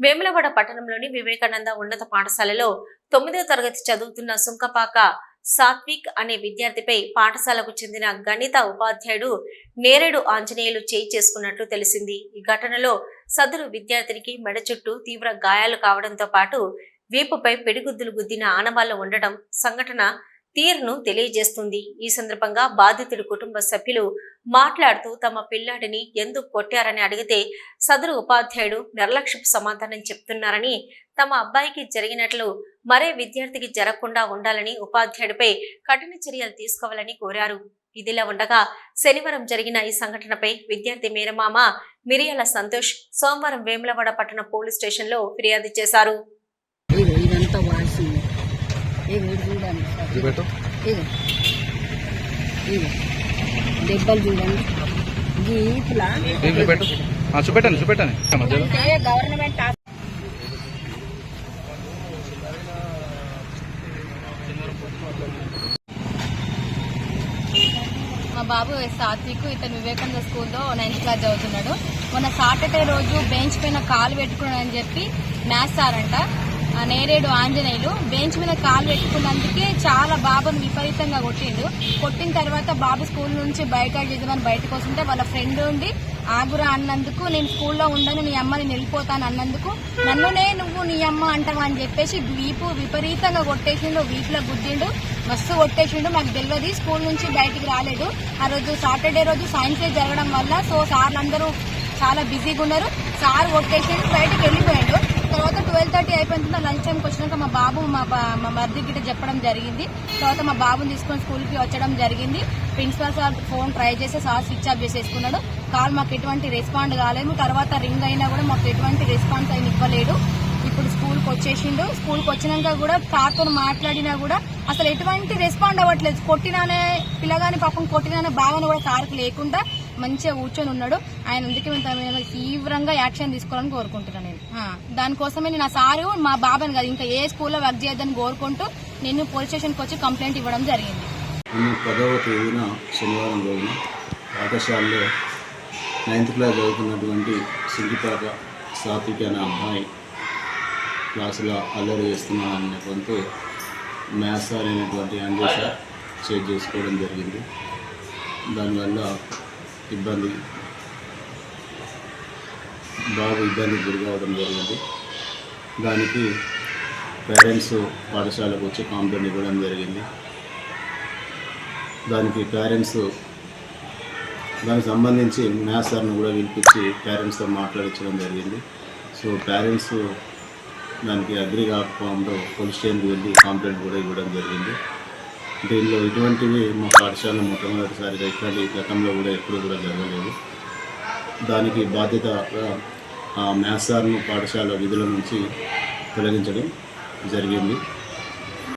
వేములవాడ పట్టణంలోని వివేకానంద ఉన్నత పాఠశాలలో తొమ్మిదవ తరగతి చదువుతున్న సుంకపాక సాత్విక్ అనే విద్యార్థిపై పాఠశాలకు చెందిన గణిత ఉపాధ్యాయుడు నేరేడు ఆంజనేయులు చేయి చేసుకున్నట్లు తెలిసింది. ఈ ఘటనలో సదరు విద్యార్థినికి మెడ చుట్టూ తీవ్ర గాయాలు కావడంతో పాటు వీపుపై పెడిగుద్దులు గుద్దిన ఆనవాళ్ళు ఉండటం సంఘటన తీరును తెలియజేస్తుంది. ఈ సందర్భంగా బాధితుడి కుటుంబ సభ్యులు మాట్లాడుతూ తమ పిల్లాడిని ఎందుకు కొట్టారని అడిగితే సదరు ఉపాధ్యాయుడు నిర్లక్ష్యపు సమాధానం చెప్తున్నారని తమ అబ్బాయికి జరిగినట్లు మరే విద్యార్థికి జరగకుండా ఉండాలని ఉపాధ్యాయుడిపై కఠిన చర్యలు తీసుకోవాలని కోరారు. ఇదిలా ఉండగా శనివారం జరిగిన ఈ సంఘటనపై విద్యార్థి మేనమామ మిరియాల సంతోష్ సోమవారం వేములవాడ పట్టణ పోలీస్ స్టేషన్లో ఫిర్యాదు చేశారు. ఇది చూడండి. ఇది దెబ్బలు చూడండి. ఆ, చూపెట్టండి చూపెట్టండి. గవర్నమెంట్ మా బాబు సాత్విక్ ఇతను వివేకానంద స్కూల్లో నైన్త్ క్లాస్ చదువుతున్నాడు. మొన్న సాటర్డే రోజు బెంచ్ పైన కాలు పెట్టుకున్నాడని చెప్పి మ్యాథ్స్ సార్ అంట నేరేడు ఆంజనేయులు బెంచ్ మీద కాలు పెట్టుకున్నందుకే చాలా బాబును విపరీతంగా కొట్టిండు. కొట్టిన తర్వాత బాబు స్కూల్ నుంచి బయట చేద్దామని బయటకు వస్తుంటే వాళ్ళ ఫ్రెండ్ ఉండి ఆగురా అన్నందుకు నేను స్కూల్లో ఉండను నీ అమ్మని నిలిపోతాను వెళ్ళిపోతాను అన్నందుకు నన్నునే నువ్వు నీ అమ్మ అంటావు అని చెప్పేసి వీపు విపరీతంగా కొట్టేసిండు వీపులో గుద్దిండు మస్తు కొట్టేసిండు. మాకు తెలియదు స్కూల్ నుంచి బయటికి రాలేదు. ఆ రోజు సాటర్డే రోజు సైన్స్ డే జరగడం వల్ల సో సార్లు అందరూ చాలా బిజీగా ఉన్నారు. సార్ కొట్టేసిండు బయటికి వెళ్ళిపోయాడు. తర్వాత ట్వెల్వ్ అయిపోయిన తర్వాత లంచ్ టైంకి వచ్చినాక మా బాబు మా మా మరిది గిట్ట చెప్పడం జరిగింది. తర్వాత మా బాబుని తీసుకొని స్కూల్కి వచ్చడం జరిగింది. ప్రిన్సిపల్ సార్ ఫోన్ ట్రై చేసి సార్ స్విచ్ ఆఫ్ చేసేసుకున్నాడు. కాల్ మాకు ఎటువంటి రెస్పాండ్ కాలేదు. తర్వాత రింగ్ అయినా కూడా మాకు ఎటువంటి రెస్పాన్స్ అయిన ఇవ్వలేడు. ఇప్పుడు స్కూల్కి వచ్చేసిండు. స్కూల్కి వచ్చినాక కూడా సార్తో మాట్లాడినా కూడా అసలు ఎటువంటి రెస్పాండ్ అవ్వట్లేదు. కొట్టినానే పిల్లగాని పాపం కొట్టినానే భావన కూడా సార్కి లేకుండా మంచిగా కూర్చొని ఉన్నాడు. ఆయన అందుకే మేము తీవ్రంగా యాక్షన్ తీసుకోవాలని కోరుకుంటున్నాను నేను. దానికోసమే నేను ఆ సారు మా బాబాని కాదు ఇంకా ఏ స్కూల్లో వర్క్ చేయొద్దని కోరుకుంటూ నేను పోలీస్ స్టేషన్కి వచ్చి కంప్లైంట్ ఇవ్వడం జరిగింది. పదవ తేదీన శనివారం రోజున పాఠశాలలో నైన్త్ క్లాస్ చదువుతున్నటువంటి సింగిపాక సాత్విక్ అనే అమ్మాయి క్లాసులో అల్లరి చేస్తున్నానన్న నెపంతో మ్యాథ్స్ సార్ అనేటువంటి అంజయ్ సార్ చెక్ చేసుకోవడం జరిగింది. దానివల్ల ఇబ్బంది బాగా ఇబ్బంది గురి కావడం జరిగింది. దానికి పేరెంట్స్ పాఠశాలకు వచ్చి కాంప్లైంట్ ఇవ్వడం జరిగింది. దానికి పేరెంట్స్ దానికి సంబంధించి మ్యాథ్స్ సార్ను కూడా పిలిపించి పేరెంట్స్తో మాట్లాడించడం జరిగింది. సో పేరెంట్స్ దానికి అగ్రి కాకపోవడంతో పోలీస్ స్టేషన్కి వెళ్ళి కంప్లైంట్ కూడా ఇవ్వడం జరిగింది. దీనిలో ఇటువంటివి మా పాఠశాల మొట్టమొదటిసారిగా ఇట్లాంటి గతంలో కూడా ఎప్పుడు కూడా జరగలేదు. దానికి బాధ్యత మ్యాథ్సార్ను మ్యాథ్స్ సార్ను పాఠశాల విధుల నుంచి తొలగించడం జరిగింది.